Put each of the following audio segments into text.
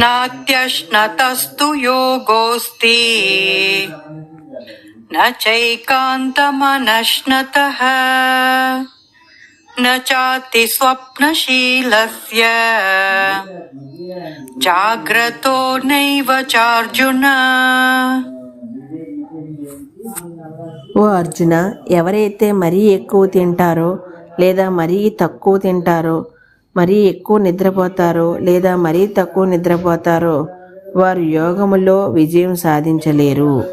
नात्यश्नतस्तु योगोऽस्ति न चैकान्तमनश्नतः न चाति स्वप्नशीलस्य जाग्रतो नैव चार्जुन ఓ అర్జున ఎవరైతే మరీ ఎక్కువ తింటారో లేదా మరీ తక్కువ తింటారో మరీ ఎక్కువ నిద్రపోతారో లేదా మరీ తక్కువ నిద్రపోతారో వారు యోగములో విజయం సాధించలేరు.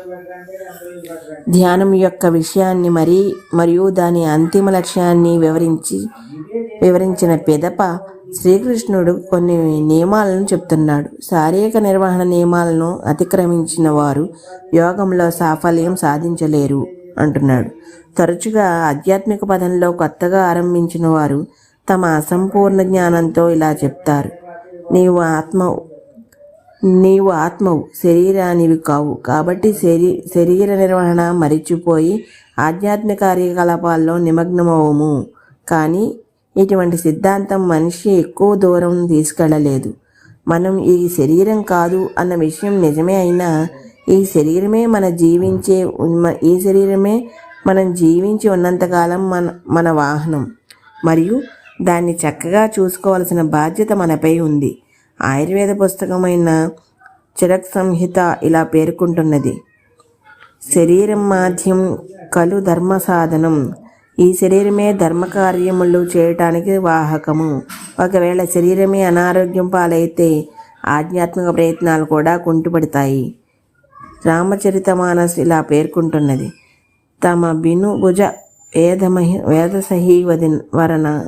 ధ్యానం యొక్క విషయాన్ని మరి మరియు దాని అంతిమ లక్ష్యాన్ని వివరించి వివరించిన పిదప శ్రీకృష్ణుడు కొన్ని నియమాలను చెప్తున్నాడు. శారీరక నిర్వహణ నియమాలను అతిక్రమించిన వారు యోగంలో సాఫల్యం సాధించలేరు అంటున్నాడు. తరచుగా ఆధ్యాత్మిక పదంలో కొత్తగా ఆరంభించిన వారు తమ అసంపూర్ణ జ్ఞానంతో ఇలా చెప్తారు. నీవు ఆత్మ నీవు ఆత్మవు శరీరానివి కావు. కాబట్టి శరీ శరీర నిర్వహణ మరిచిపోయి ఆధ్యాత్మిక కార్యకలాపాల్లో నిమగ్నమవుము. కానీ ఇటువంటి సిద్ధాంతం మనిషి ఎక్కువ దూరం తీసుకెళ్ళలేదు మనం ఈ శరీరం కాదు అన్న విషయం నిజమే అయినా ఈ శరీరమే మన జీవించే ఈ శరీరమే మనం జీవించి ఉన్నంతకాలం మన మన వాహనం. మరియు దాన్ని చక్కగా చూసుకోవాల్సిన బాధ్యత మనపై ఉంది. ఆయుర్వేద పుస్తకమైన చరక్ సంహిత ఇలా పేర్కొంటున్నది. శరీరం మాధ్యం కలు ధర్మ సాధనం. ఈ శరీరమే ధర్మకార్యములు చేయటానికి వాహకము. ఒకవేళ శరీరమే అనారోగ్యం పాలైతే ఆధ్యాత్మిక ప్రయత్నాలు కూడా కుంటుపడతాయి. రామచరితమానస్ ఇలా పేర్కొంటున్నది. తమ బిను భుజ వేదమహి వేదసహీ వదిన వరణ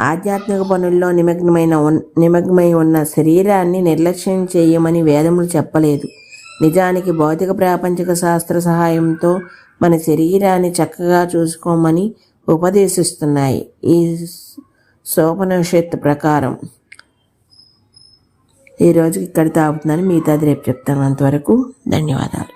ఆధ్యాత్మిక పనుల్లో నిమగ్నమైన ఉన్- నిమగ్నమై ఉన్న శరీరాన్ని నిర్లక్ష్యం చేయమని వేదములు చెప్పలేదు. నిజానికి భౌతిక ప్రాపంచిక శాస్త్ర సహాయంతో మన శరీరాన్ని చక్కగా చూసుకోమని ఉపదేశిస్తున్నాయి. ఈ సోపనిషత్ ప్రకారం ఈ రోజుకి ఇక్కడ తాగుతున్నాను మిగతాది రేపు చెప్తాను. అంతవరకు ధన్యవాదాలు.